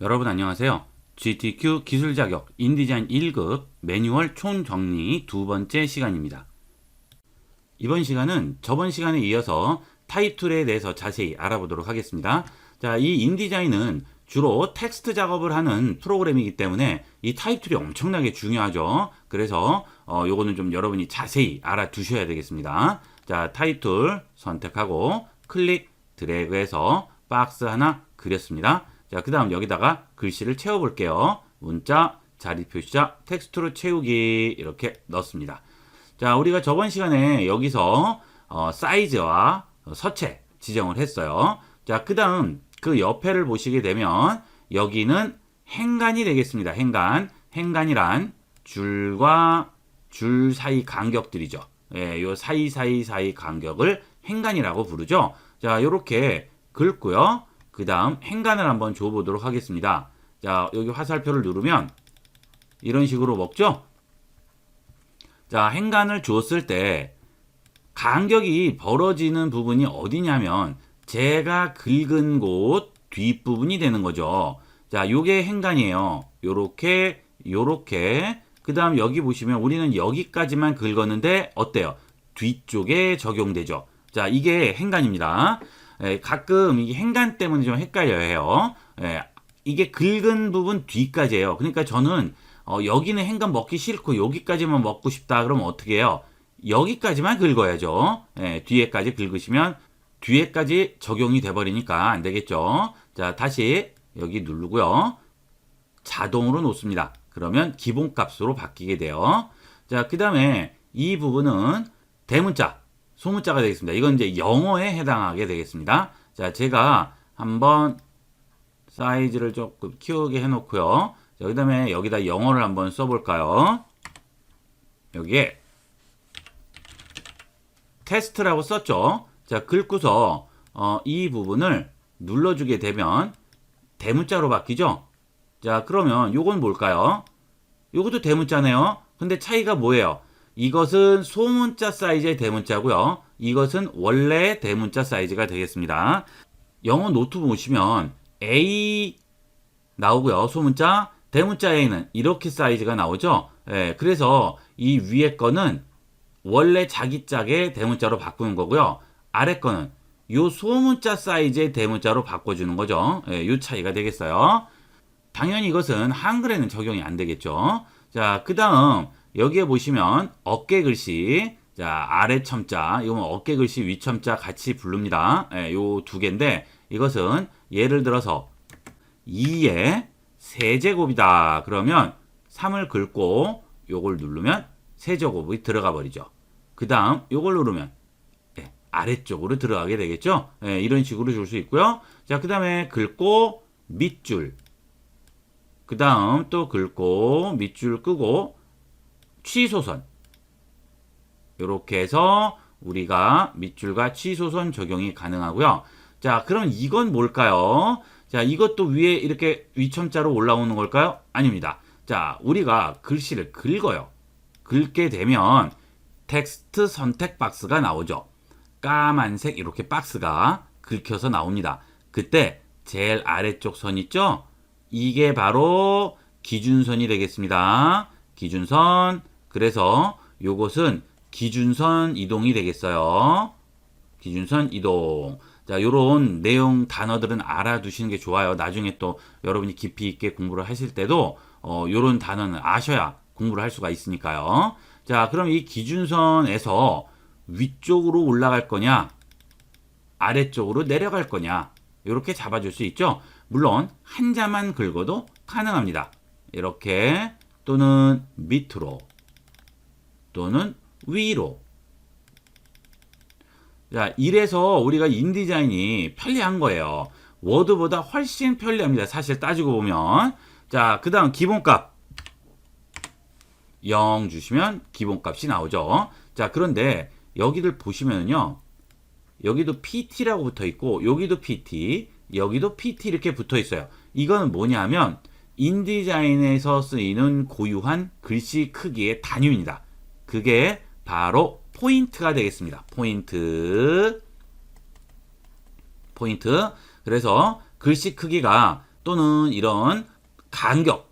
여러분 안녕하세요. GTQ 기술 자격 인디자인 1급 매뉴얼 총정리 두 번째 시간입니다. 이번 시간은 저번 시간에 이어서 타입툴에 대해서 자세히 알아보도록 하겠습니다. 자, 이 인디자인은 주로 텍스트 작업을 하는 프로그램이기 때문에 이 타입툴이 엄청나게 중요하죠. 그래서 어, 요거는 좀 여러분이 자세히 알아두셔야 되겠습니다. 자, 타입툴 선택하고 클릭 드래그해서 박스 하나 그렸습니다. 자, 그 다음 여기다가 글씨를 채워볼게요. 문자, 자리 표시자, 텍스트로 채우기 이렇게 넣습니다. 자, 우리가 저번 시간에 여기서 어, 사이즈와 서체 지정을 했어요. 자, 그 다음 그 옆에를 보시게 되면 여기는 행간이 되겠습니다. 행간. 행간이란 줄과 줄 사이 간격들이죠. 예, 요 사이사이 사이 간격을 행간이라고 부르죠. 자, 요렇게 긁고요. 그 다음 행간을 한번 줘보도록 하겠습니다. 자, 여기 화살표를 누르면 이런 식으로 먹죠? 자, 행간을 줬을 때 간격이 벌어지는 부분이 어디냐면 제가 긁은 곳 뒷부분이 되는 거죠. 자, 요게 행간이에요. 요렇게, 요렇게. 그 다음 여기 보시면 우리는 여기까지만 긁었는데 어때요? 뒤쪽에 적용되죠. 자, 이게 행간입니다. 에, 가끔 이 행간 때문에 좀 헷갈려야 해요. 에, 이게 긁은 부분 뒤까지예요. 그러니까 저는 어, 여기는 행간 먹기 싫고 여기까지만 먹고 싶다 그러면 어떻게 해요? 여기까지만 긁어야죠. 예, 뒤에까지 긁으시면 뒤에까지 적용이 돼버리니까 안 되겠죠. 자, 다시 여기 누르고요. 자동으로 놓습니다. 그러면 기본값으로 바뀌게 돼요. 자, 그 다음에 이 부분은 대문자, 소문자가 되겠습니다. 이건 이제 영어에 해당하게 되겠습니다. 자, 제가 한번 사이즈를 조금 키우게 해놓고요. 자, 그 다음에 여기다 영어를 한번 써볼까요? 여기에 테스트라고 썼죠. 자, 긁고서 어, 이 부분을 눌러주게 되면 대문자로 바뀌죠. 자, 그러면 요건 뭘까요? 요것도 대문자네요. 근데 차이가 뭐예요? 이것은 소문자 사이즈의 대문자고요. 이것은 원래 대문자 사이즈가 되겠습니다. 영어 노트 보시면 A 나오고요. 소문자, 대문자 A는 이렇게 사이즈가 나오죠. 예, 그래서 이 위에 거는 원래 자기 짝의 대문자로 바꾸는 거고요. 아래 거는 요 소문자 사이즈의 대문자로 바꿔주는 거죠. 예, 요 차이가 되겠어요. 당연히 이것은 한글에는 적용이 안 되겠죠. 자, 그 다음 여기에 보시면 어깨 글씨, 자 아래 첨자, 이건 어깨 글씨 위 첨자 같이 부릅니다. 예, 요두 개인데 이것은 예를 들어서 2의 세제곱이다. 그러면 3을 긁고 요걸 누르면 세제곱이 들어가 버리죠. 그 다음 요걸 누르면 예, 아래쪽으로 들어가게 되겠죠. 예, 이런 식으로 줄 수 있고요. 자, 그 다음에 긁고 밑줄. 그 다음 또 긁고 밑줄 끄고 취소선. 이렇게 해서 우리가 밑줄과 취소선 적용이 가능하고요. 자, 그럼 이건 뭘까요? 자, 이것도 위에 이렇게 위첨자로 올라오는 걸까요? 아닙니다. 자, 우리가 글씨를 긁어요. 긁게 되면 텍스트 선택 박스가 나오죠. 까만색 이렇게 박스가 긁혀서 나옵니다. 그때 제일 아래쪽 선 있죠? 이게 바로 기준선이 되겠습니다. 기준선. 그래서 요것은 기준선 이동이 되겠어요. 기준선 이동. 자, 요런 내용 단어들은 알아두시는 게 좋아요. 나중에 또 여러분이 깊이 있게 공부를 하실 때도 어, 요런 단어는 아셔야 공부를 할 수가 있으니까요. 자, 그럼 이 기준선에서 위쪽으로 올라갈 거냐, 아래쪽으로 내려갈 거냐, 이렇게 잡아줄 수 있죠. 물론 한 자만 긁어도 가능합니다. 이렇게 또는 밑으로 또는 위로. 자, 이래서 우리가 인디자인이 편리한 거예요. 워드보다 훨씬 편리합니다. 사실 따지고 보면. 자, 그 다음 기본값. 0 주시면 기본값이 나오죠. 자, 그런데 여기를 보시면요. 여기도 PT라고 붙어 있고, 여기도 PT, 여기도 PT 이렇게 붙어 있어요. 이거는 뭐냐면, 인디자인에서 쓰이는 고유한 글씨 크기의 단위입니다. 그게 바로 포인트가 되겠습니다. 포인트. 포인트. 그래서 글씨 크기가 또는 이런 간격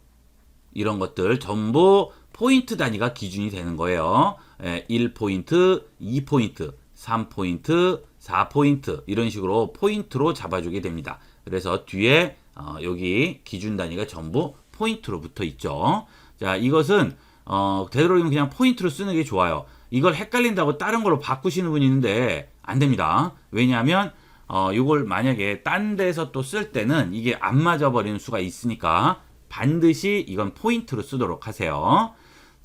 이런 것들 전부 포인트 단위가 기준이 되는 거예요. 예, 1포인트, 2포인트, 3포인트, 4포인트 이런 식으로 포인트로 잡아주게 됩니다. 그래서 뒤에 어, 여기 기준 단위가 전부 포인트로 붙어 있죠. 자, 이것은 어, 되도록이면 그냥 포인트로 쓰는 게 좋아요. 이걸 헷갈린다고 다른 걸로 바꾸시는 분이 있는데 안 됩니다. 왜냐하면 어, 이걸 만약에 딴 데서 또 쓸 때는 이게 안 맞아 버리는 수가 있으니까 반드시 이건 포인트로 쓰도록 하세요.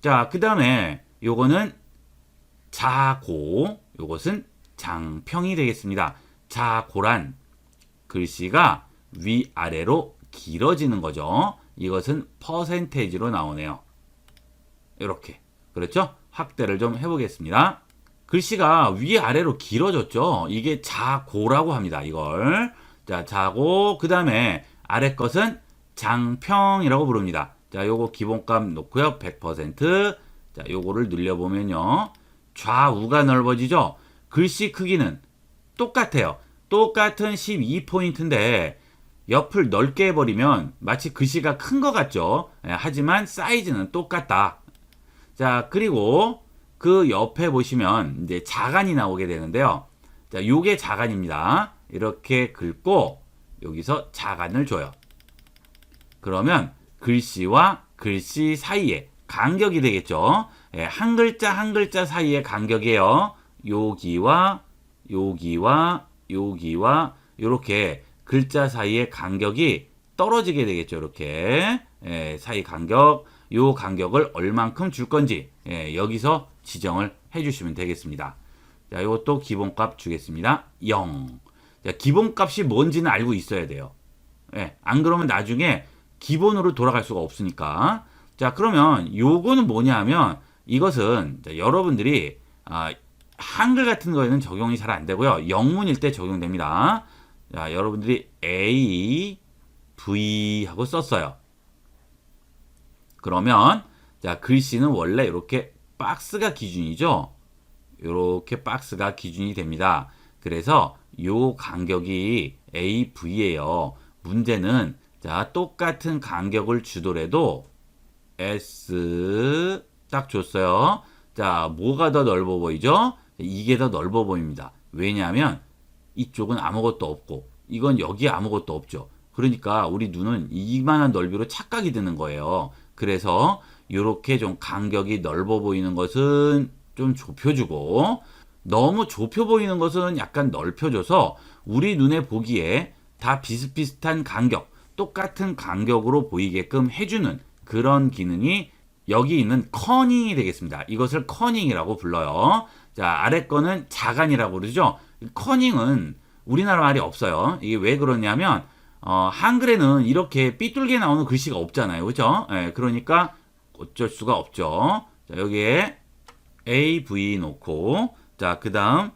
자, 그 다음에 요거는 자고, 요것은 장평이 되겠습니다. 자고란 글씨가 위아래로 길어지는 거죠. 이것은 퍼센테이지로 나오네요. 이렇게. 그렇죠? 확대를 좀 해보겠습니다. 글씨가 위아래로 길어졌죠. 이게 자고라고 합니다. 이걸. 자, 자고, 그 다음에 아래 것은 장평이라고 부릅니다. 자, 요거 기본값 놓고요. 100%. 자, 요거를 늘려보면요. 좌우가 넓어지죠? 글씨 크기는 똑같아요. 똑같은 12포인트인데 옆을 넓게 해버리면 마치 글씨가 큰 것 같죠? 예, 하지만 사이즈는 똑같다. 자, 그리고 그 옆에 보시면 이제 자간이 나오게 되는데요. 자, 요게 자간입니다. 이렇게 긁고 여기서 자간을 줘요. 그러면 글씨와 글씨 사이에 간격이 되겠죠. 예, 한 글자 한 글자 사이의 간격이에요. 여기와 여기와 여기와 이렇게 글자 사이의 간격이 떨어지게 되겠죠. 이렇게 예, 사이 간격 요 간격을 얼만큼 줄 건지 예, 여기서 지정을 해주시면 되겠습니다. 자, 이것도 기본값 주겠습니다. 0. 자, 기본값이 뭔지는 알고 있어야 돼요. 예, 안 그러면 나중에 기본으로 돌아갈 수가 없으니까. 자, 그러면 요거는 뭐냐 하면 이것은 자, 여러분들이 아, 한글 같은 거에는 적용이 잘 안 되고요. 영문일 때 적용됩니다. 자, 여러분들이 A, V 하고 썼어요. 그러면 자, 글씨는 원래 이렇게 박스가 기준이죠. 이렇게 박스가 기준이 됩니다. 그래서 요 간격이 AV예요. 문제는 자, 똑같은 간격을 주더라도 S 딱 줬어요. 자, 뭐가 더 넓어 보이죠? 이게 더 넓어 보입니다. 왜냐하면 이쪽은 아무것도 없고 이건 여기 아무것도 없죠. 그러니까 우리 눈은 이만한 넓이로 착각이 드는 거예요. 그래서 이렇게 좀 간격이 넓어 보이는 것은 좀 좁혀주고 너무 좁혀 보이는 것은 약간 넓혀줘서 우리 눈에 보기에 다 비슷비슷한 간격, 똑같은 간격으로 보이게끔 해주는 그런 기능이 여기 있는 커닝이 되겠습니다. 이것을 커닝이라고 불러요. 자, 아래 거는 자간이라고 그러죠. 커닝은 우리나라 말이 없어요. 이게 왜 그러냐면 어, 한글에는 이렇게 삐뚤게 나오는 글씨가 없잖아요. 그죠? 예, 그러니까 어쩔 수가 없죠. 자, 여기에 A, V 놓고 자, 그 다음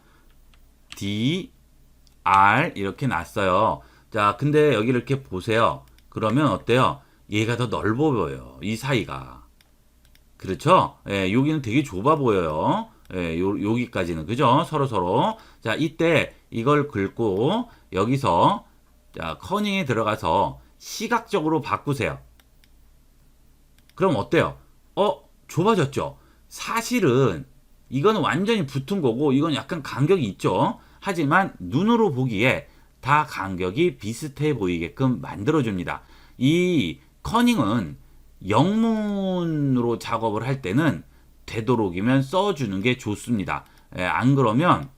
D, R 이렇게 놨어요. 자, 근데 여기 이렇게 보세요. 그러면 어때요? 얘가 더 넓어 보여요. 이 사이가. 그렇죠? 예, 여기는 되게 좁아 보여요. 예, 요, 여기까지는. 그죠? 서로 서로. 자, 이때 이걸 긁고 여기서 자, 커닝에 들어가서 시각적으로 바꾸세요. 그럼 어때요? 어, 좁아졌죠? 사실은 이건 완전히 붙은 거고 이건 약간 간격이 있죠. 하지만 눈으로 보기에 다 간격이 비슷해 보이게끔 만들어줍니다. 이 커닝은 영문으로 작업을 할 때는 되도록이면 써주는 게 좋습니다. 예, 안 그러면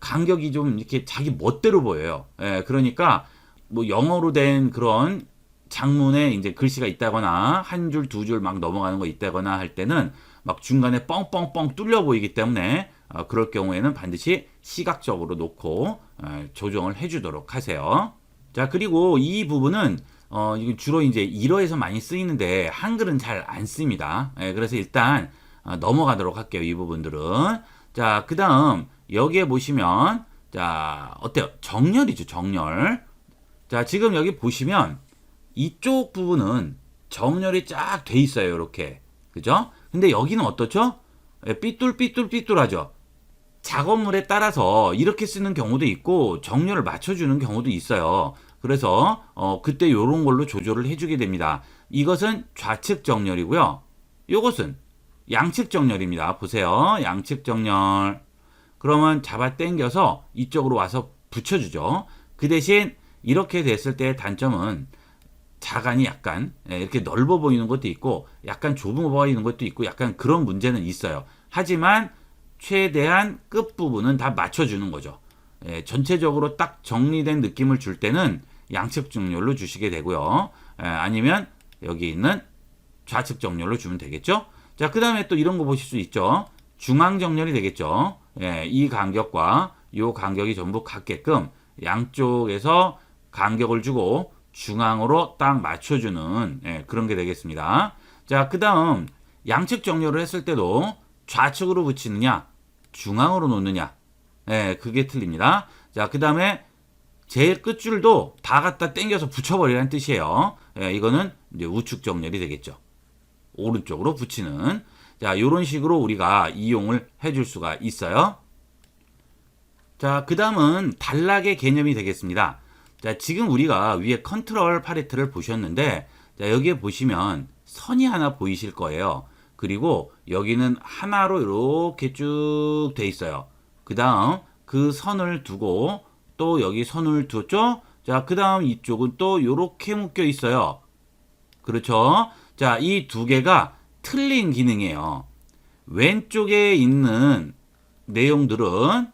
간격이 좀 이렇게 자기 멋대로 보여요. 예, 그러니까 뭐 영어로 된 그런 장문에 이제 글씨가 있다거나 한 줄 두 줄 막 넘어가는 거 있다거나 할 때는 막 중간에 뻥뻥뻥 뚫려 보이기 때문에 어, 그럴 경우에는 반드시 시각적으로 놓고 어, 조정을 해주도록 하세요. 자 그리고 이 부분은 어, 주로 이제 일어에서 많이 쓰이는데 한글은 잘 안 씁니다. 예, 그래서 일단 어, 넘어가도록 할게요. 이 부분들은. 자, 그 다음, 여기에 보시면, 자, 어때요? 정렬이죠, 정렬. 자, 지금 여기 보시면, 이쪽 부분은 정렬이 쫙 돼 있어요, 이렇게. 그죠? 근데 여기는 어떻죠? 예, 삐뚤삐뚤삐뚤하죠? 작업물에 따라서 이렇게 쓰는 경우도 있고, 정렬을 맞춰주는 경우도 있어요. 그래서 어, 그때 요런 걸로 조절을 해주게 됩니다. 이것은 좌측 정렬이고요. 요것은 양측 정렬입니다. 보세요. 양측 정렬. 그러면 잡아 당겨서 이쪽으로 와서 붙여주죠. 그 대신 이렇게 됐을 때의 단점은 자간이 약간 예, 이렇게 넓어 보이는 것도 있고 약간 좁아 보이는 것도 있고 약간 그런 문제는 있어요. 하지만 최대한 끝부분은 다 맞춰주는 거죠. 예, 전체적으로 딱 정리된 느낌을 줄 때는 양측 정렬로 주시게 되고요. 예, 아니면 여기 있는 좌측 정렬로 주면 되겠죠. 자, 그 다음에 또 이런 거 보실 수 있죠. 중앙 정렬이 되겠죠. 예, 이 간격과 이 간격이 전부 같게끔 양쪽에서 간격을 주고 중앙으로 딱 맞춰주는 예, 그런 게 되겠습니다. 자, 그 다음 양측 정렬을 했을 때도 좌측으로 붙이느냐, 중앙으로 놓느냐, 예, 그게 틀립니다. 자, 그 다음에 제일 끝줄도 다 갖다 당겨서 붙여버리라는 뜻이에요. 예, 이거는 이제 우측 정렬이 되겠죠. 오른쪽으로 붙이는. 자, 요런 식으로 우리가 이용을 해줄 수가 있어요. 자, 그 다음은 단락의 개념이 되겠습니다. 자, 지금 우리가 위에 컨트롤 팔레트를 보셨는데, 자, 여기에 보시면 선이 하나 보이실 거예요. 그리고 여기는 하나로 이렇게 쭉 돼 있어요. 그 다음 그 선을 두고 또 여기 선을 뒀죠? 자, 그 다음 이쪽은 또 이렇게 묶여 있어요. 그렇죠? 자, 이 두 개가 틀린 기능이에요. 왼쪽에 있는 내용들은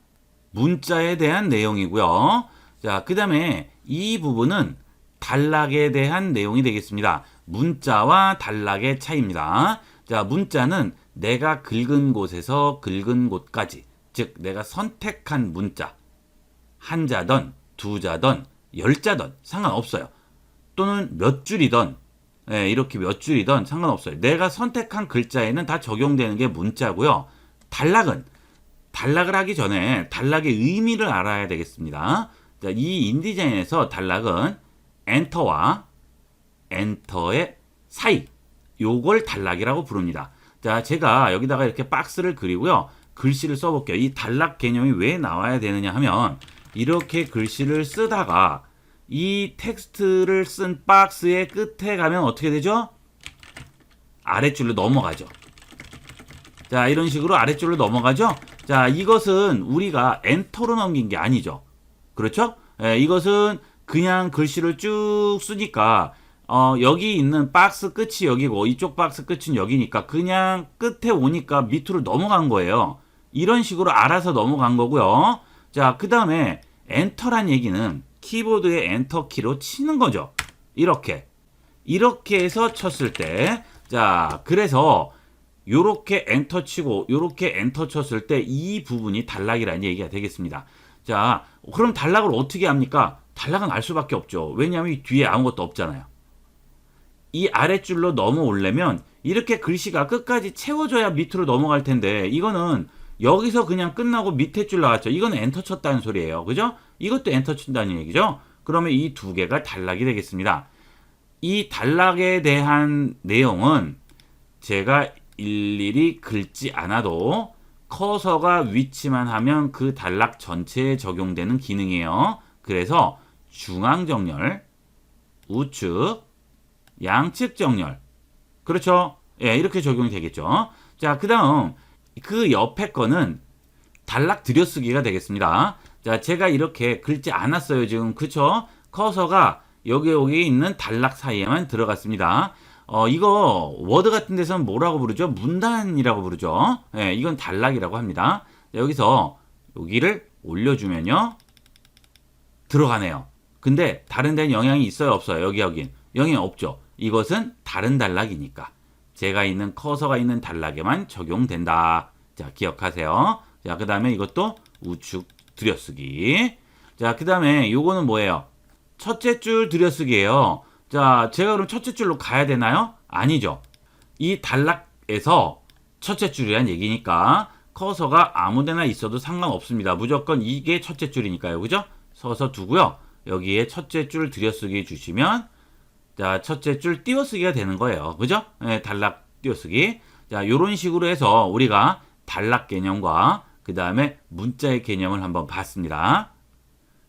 문자에 대한 내용이고요. 자, 그 다음에 이 부분은 단락에 대한 내용이 되겠습니다. 문자와 단락의 차이입니다. 자, 문자는 내가 긁은 곳에서 긁은 곳까지, 즉, 내가 선택한 문자, 한 자던, 두 자던, 열 자던 상관없어요. 또는 몇 줄이던, 예, 이렇게 몇 줄이던 상관없어요. 내가 선택한 글자에는 다 적용되는 게 문자고요. 단락은 단락을 하기 전에 단락의 의미를 알아야 되겠습니다. 자, 이 인디자인에서 단락은 엔터와 엔터의 사이 요걸 단락이라고 부릅니다. 자, 제가 여기다가 이렇게 박스를 그리고요. 글씨를 써볼게요. 이 단락 개념이 왜 나와야 되느냐 하면 이렇게 글씨를 쓰다가 이 텍스트를 쓴 박스의 끝에 가면 어떻게 되죠? 아랫줄로 넘어가죠. 자, 이런 식으로 아랫줄로 넘어가죠? 자, 이것은 우리가 엔터로 넘긴 게 아니죠. 그렇죠? 예, 이것은 그냥 글씨를 쭉 쓰니까 어, 여기 있는 박스 끝이 여기고 이쪽 박스 끝은 여기니까 그냥 끝에 오니까 밑으로 넘어간 거예요. 이런 식으로 알아서 넘어간 거고요. 자, 그 다음에 엔터란 얘기는 키보드의 엔터 키로 치는 거죠. 이렇게. 이렇게 해서 쳤을 때, 자, 그래서 요렇게 엔터 치고 요렇게 엔터 쳤을 때 이 부분이 단락이라는 얘기가 되겠습니다. 자, 그럼 단락을 어떻게 합니까? 단락은 알 수밖에 없죠. 왜냐하면 이 뒤에 아무것도 없잖아요. 이 아랫줄로 넘어오려면 이렇게 글씨가 끝까지 채워져야 밑으로 넘어갈 텐데 이거는 여기서 그냥 끝나고 밑에 줄 나왔죠. 이건 엔터 쳤다는 소리예요. 그죠? 이것도 엔터 친다는 얘기죠. 그러면 이 두 개가 단락이 되겠습니다. 이 단락에 대한 내용은 제가 일일이 긁지 않아도 커서가 위치만 하면 그 단락 전체에 적용되는 기능이에요. 그래서 중앙 정렬, 우측, 양측 정렬. 그렇죠? 예, 이렇게 적용이 되겠죠. 자, 그 다음, 그 옆에 거는 단락 들여쓰기가 되겠습니다. 자, 제가 이렇게 긁지 않았어요, 지금. 그쵸? 커서가 여기, 여기 있는 단락 사이에만 들어갔습니다. 어, 이거, 워드 같은 데서는 뭐라고 부르죠? 문단이라고 부르죠? 예, 이건 단락이라고 합니다. 자, 여기서 여기를 올려주면요. 들어가네요. 근데 다른 데는 영향이 있어요, 없어요? 여기, 여긴. 영향이 없죠. 이것은 다른 단락이니까. 제가 있는 커서가 있는 단락에만 적용된다. 자, 기억하세요. 자, 그 다음에 이것도 우측 들여쓰기. 자, 그 다음에 요거는 뭐예요? 첫째 줄 들여쓰기예요. 자, 제가 그럼 첫째 줄로 가야 되나요? 아니죠. 이 단락에서 첫째 줄이란 얘기니까 커서가 아무데나 있어도 상관없습니다. 무조건 이게 첫째 줄이니까요. 그죠? 서서 두고요. 여기에 첫째 줄 들여쓰기 주시면 자, 첫째 줄 띄어쓰기가 되는 거예요. 그죠? 네, 단락 띄어쓰기. 자, 요런 식으로 해서 우리가 단락 개념과 그 다음에 문자의 개념을 한번 봤습니다.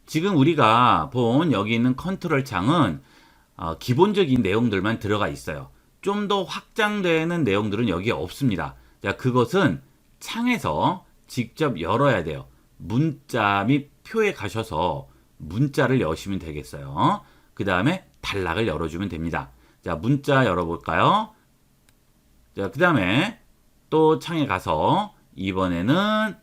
지금 우리가 본 여기 있는 컨트롤 창은 어, 기본적인 내용들만 들어가 있어요. 좀 더 확장되는 내용들은 여기에 없습니다. 자, 그것은 창에서 직접 열어야 돼요. 문자 및 표에 가셔서 문자를 여시면 되겠어요. 그 다음에 단락을 열어주면 됩니다. 자, 문자 열어볼까요? 자, 그 다음에 또 창에 가서 이번에는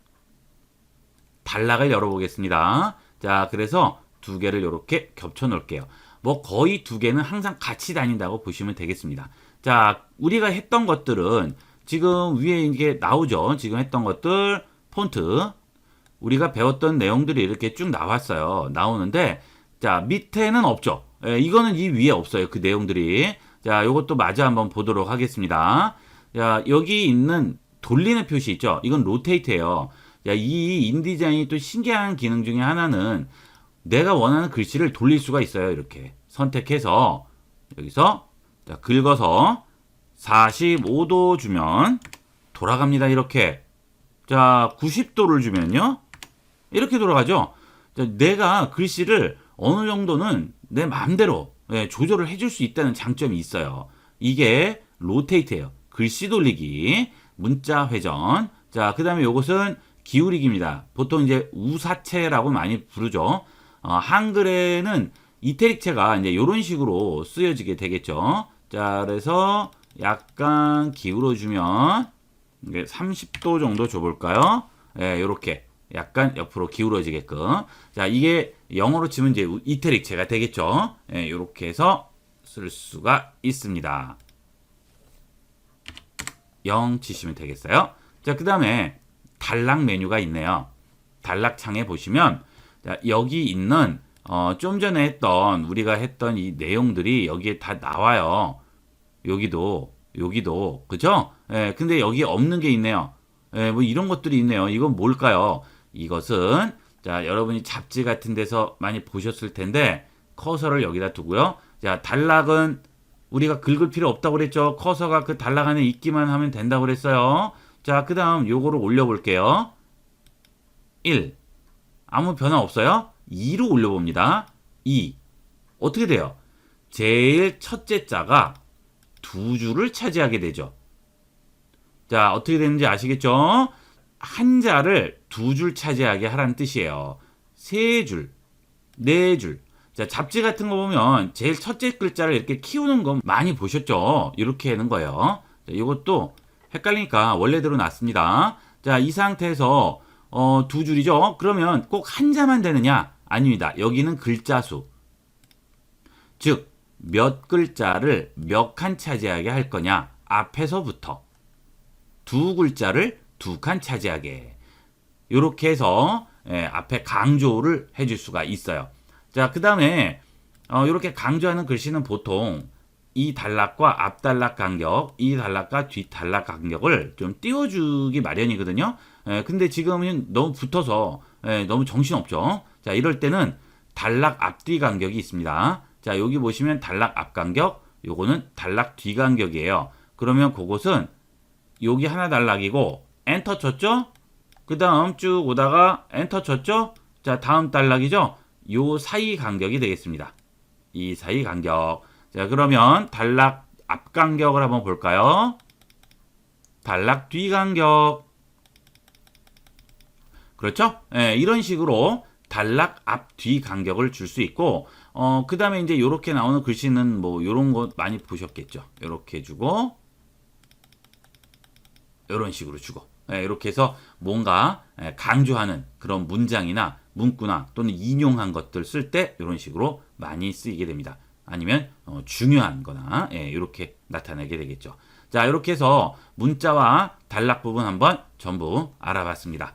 단락을 열어보겠습니다. 자, 그래서 두 개를 이렇게 겹쳐 놓을게요. 뭐 거의 두 개는 항상 같이 다닌다고 보시면 되겠습니다. 자, 우리가 했던 것들은 지금 위에 이게 나오죠. 지금 했던 것들 폰트 우리가 배웠던 내용들이 이렇게 쭉 나왔어요. 나오는데 자, 밑에는 없죠. 예, 이거는 이 위에 없어요. 그 내용들이. 자, 요것도 마저 한번 보도록 하겠습니다. 자, 여기 있는 돌리는 표시 있죠? 이건 로테이트예요. 자, 이 인디자인이 또 신기한 기능 중에 하나는 내가 원하는 글씨를 돌릴 수가 있어요. 이렇게 선택해서 여기서 자, 긁어서 45도 주면 돌아갑니다. 이렇게. 자, 90도를 주면요. 이렇게 돌아가죠. 자, 내가 글씨를 어느 정도는 내 마음대로 예, 조절을 해줄 수 있다는 장점이 있어요. 이게 로테이트예요. 글씨 돌리기, 문자 회전. 자, 그 다음에 이것은 기울이기입니다. 보통 이제 우사체라고 많이 부르죠. 어, 한글에는 이태릭체가 이제 이런 식으로 쓰여지게 되겠죠. 자, 그래서 약간 기울어주면 이게 30도 정도 줘볼까요? 예, 요렇게 약간 옆으로 기울어지게끔. 자, 이게 영어로 치면 이제 이태릭체가 되겠죠. 예, 요렇게 해서 쓸 수가 있습니다. 0 치시면 되겠어요. 자, 그 다음에 단락 메뉴가 있네요. 단락 창에 보시면 자, 여기 있는 어, 좀 전에 했던 우리가 했던 이 내용들이 여기에 다 나와요. 여기도 여기도 그죠? 예, 근데 여기 없는 게 있네요. 예, 뭐 이런 것들이 있네요. 이건 뭘까요? 이것은 자 여러분이 잡지 같은 데서 많이 보셨을 텐데 커서를 여기다 두고요. 자 단락은 우리가 긁을 필요 없다고 그랬죠. 커서가 그 단락 안에 있기만 하면 된다고 그랬어요. 자, 그 다음 요거를 올려볼게요. 1. 아무 변화 없어요? 2로 올려봅니다. 2. 어떻게 돼요? 제일 첫째 자가 두 줄을 차지하게 되죠. 자, 어떻게 되는지 아시겠죠? 한 자를 두 줄 차지하게 하라는 뜻이에요. 세 줄, 네 줄. 자, 잡지 같은 거 보면 제일 첫째 글자를 이렇게 키우는 거 많이 보셨죠? 이렇게 하는 거예요. 자, 이것도 헷갈리니까 원래대로 놨습니다. 자, 이 상태에서 어, 두 줄이죠? 그러면 꼭 한 자만 되느냐? 아닙니다. 여기는 글자 수. 즉, 몇 글자를 몇 칸 차지하게 할 거냐? 앞에서부터. 두 글자를 두 칸 차지하게. 이렇게 해서 예, 앞에 강조를 해줄 수가 있어요. 자, 그 다음에 어, 이렇게 강조하는 글씨는 보통 이 단락과 앞 단락 간격, 이 단락과 뒷 단락 간격을 좀 띄워주기 마련이거든요. 예, 근데 지금은 너무 붙어서 예, 너무 정신없죠. 자, 이럴 때는 단락 앞뒤 간격이 있습니다. 자, 여기 보시면 단락 앞 간격, 요거는 단락 뒤 간격이에요. 그러면 그것은 여기 하나 단락이고 엔터 쳤죠? 그 다음 쭉 오다가 엔터 쳤죠? 자, 다음 단락이죠? 요 사이 간격이 되겠습니다. 이 사이 간격. 자, 그러면 단락 앞 간격을 한번 볼까요? 단락 뒤 간격. 그렇죠? 예, 이런 식으로 단락 앞 뒤 간격을 줄 수 있고, 어, 그 다음에 이제 이렇게 나오는 글씨는 뭐, 요런 거 많이 보셨겠죠? 이렇게 주고, 이런 식으로 주고, 예, 이렇게 해서 뭔가 예, 강조하는 그런 문장이나 문구나 또는 인용한 것들 쓸 때 이런 식으로 많이 쓰이게 됩니다. 아니면 어, 중요한 거나 예, 이렇게 나타내게 되겠죠. 자, 이렇게 해서 문자와 단락 부분 한번 전부 알아봤습니다.